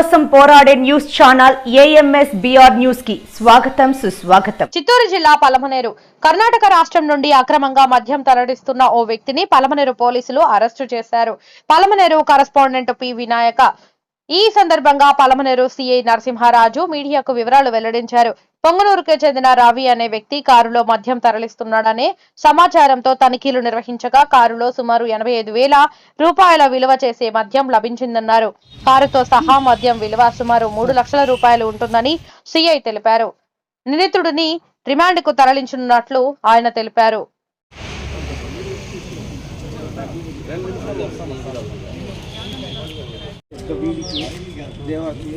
కోసం పోరాడే news channel AMS BR న్యూస్కి స్వాగతం సుస్వాగతం. చిత్తూరు జిల్లా పలమనేరు. కర్ణాటక రాష్ట్రం నుండి అక్రమంగా మద్యం తరలిస్తున్న ఓ వ్యక్తిని పలమనేరు పోలీసులు అరెస్టు చేశారు. Palamaner correspondent P. వినాయక ఈ సందర్భంగా పలమనేరు సిఐ నరసింహారాజు మీడియాకు వివరాలు వెల్లడించారు. పొంగనూరుకు చెందిన రావి అనే వ్యక్తి కారులో మద్యం తరలిస్తున్నాడనే సమాచారంతో తనిఖీలు నిర్వహించగా కారులో సుమారు ఎనభై ఐదు వేల రూపాయల విలువ చేసే మద్యం లభించిందన్నారు. కారుతో సహా మద్యం విలువ సుమారు మూడు లక్షల రూపాయలు ఉంటుందని సిఐ తెలిపారు. నిందితుడిని రిమాండ్కు తరలించనున్నట్లు ఆయన తెలిపారు. వీడికి దేవాకి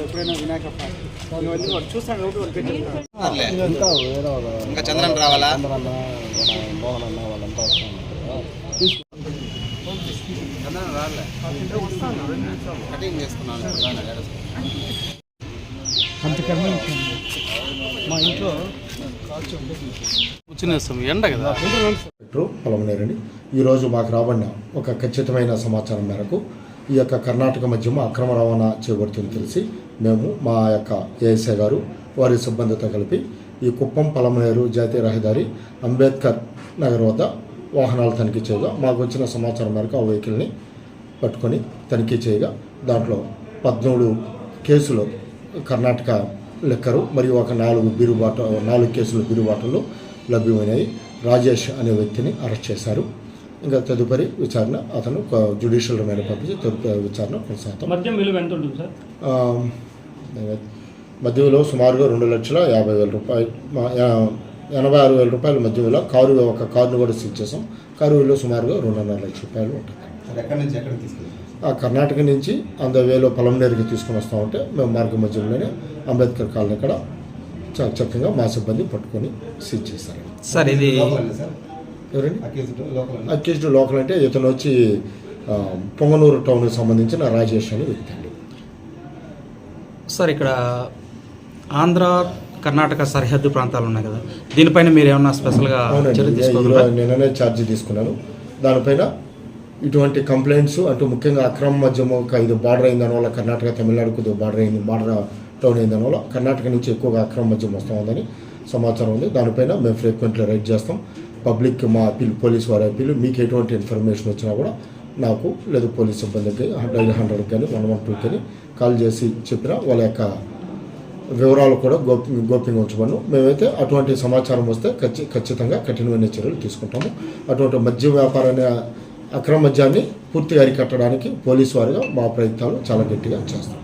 ఎప్పుడైనా వినాయక చూస్తాడు కాబట్టి. ఇంకా చంద్రన్ రావాలా? చంద్రన్ రాలే కటింగ్ చేసుకున్నాను ఇప్పుడు రాలే, లేడీస్. మా ఇంట్లో కూర్చునేస్తాం ఎండ కదా. డైరెక్టర్ ఈరోజు మాకు రాబడిన ఒక ఖచ్చితమైన సమాచారం మేరకు ఈ యొక్క కర్ణాటక మధ్యమ అక్రమ రవాణా చేయబడుతుంది తెలిసి మేము మా యొక్క ఏఎస్ఐ గారు వారి సిబ్బందితో కలిపి ఈ కుప్పం పలమనేరు జాతీయ రహదారి అంబేద్కర్ నగర్ వద్ద వాహనాలు తనిఖీ చేయగా మాకు వచ్చిన సమాచారం మేరకు ఆ వెహికల్ని పట్టుకొని తనిఖీ చేయగా దాంట్లో పద్మూడు కేసులు కర్ణాటక లెక్కరు మరియు ఒక నాలుగు బిరుబాట నాలుగు కేసులు బిరుబాటలు లభ్యమైనాయి రాజేష్ అనే వ్యక్తిని అరెస్ట్ చేశారు. ఇంకా తదుపరి విచారణ అతను జ్యుడిషియల్ రిమాండ్ పంపించి తదుపరి విచారణ కొనసాగుతాం. మద్యం విలువ ఎంత ఉంటుంది సార్ ఆ, మధ్య విలువ సుమారుగా రెండు లక్షల యాభై వేల రూపాయలు ఎనభై ఆరు వేల రూపాయల మధ్య విలువ కారు ఒక కారును కూడా సీజ్ చేసాం కారు విలువ సుమారుగా రెండున్నర లక్షల రూపాయలు ఉంటుంది. ఆ కర్ణాటక నుంచి అంద వేలో పొలంనేరుకి తీసుకొని వస్తూ ఉంటే మేము మార్గ మధ్యంలోనే అంబేద్కర్ కాలనీ ఇక్కడ చ- చక్కగా మా సిబ్బంది పట్టుకొని సీజ్ చేశారు. సార్ ఇది ఎవరండి? Accused local. అంటే ఇతను వచ్చి పొంగనూరు టౌన్కి సంబంధించిన రాజేష్ అనే వ్యక్తి అండి సార్ ఇక్కడ ఆంధ్ర కర్ణాటక సరిహద్దు ప్రాంతాలు ఉన్నాయి కదా దీనిపైన మీరు ఏమన్నా స్పెషల్గా నిన్ననే ఛార్జీ తీసుకున్నాను. దానిపైన ఇటువంటి కంప్లైంట్స్ అంటూ ముఖ్యంగా అక్రమ మద్యము ఒక ఇది బార్డర్ అయిన దానివల్ల కర్ణాటక తమిళనాడు కొద్దిగా బార్డర్ అయింది బార్డర్ టౌన్ అయిన కర్ణాటక నుంచి ఎక్కువగా అక్రమ మద్యం వస్తుందని సమాచారం ఉంది. దానిపైన మేము ఫ్రీక్వెంట్లీ రైడ్ చేస్తాం. పబ్లిక్ మా అప్పీల్ పోలీస్ వారి అప్పీల్. మీకు ఎటువంటి ఇన్ఫర్మేషన్ వచ్చినా కూడా నాకు లేదు పోలీస్ సిబ్బందికి డైలీ హండ్రెడ్కి కానీ వన్ వన్ టూకి కానీ కాల్ చేసి చెప్పినా వాళ్ళ యొక్క వివరాలు కూడా గోప్య గోప్యంగా ఉంచబడను. మేమైతే అటువంటి సమాచారం వస్తే ఖచ్చి ఖచ్చితంగా కఠినమైన చర్యలు తీసుకుంటాము. అటువంటి మద్య వ్యాపారాన్ని అక్రమ మద్యాన్ని పూర్తిగా అరికట్టడానికి పోలీసు వారిగా మా ప్రయత్నాలు చాలా గట్టిగా చేస్తాం.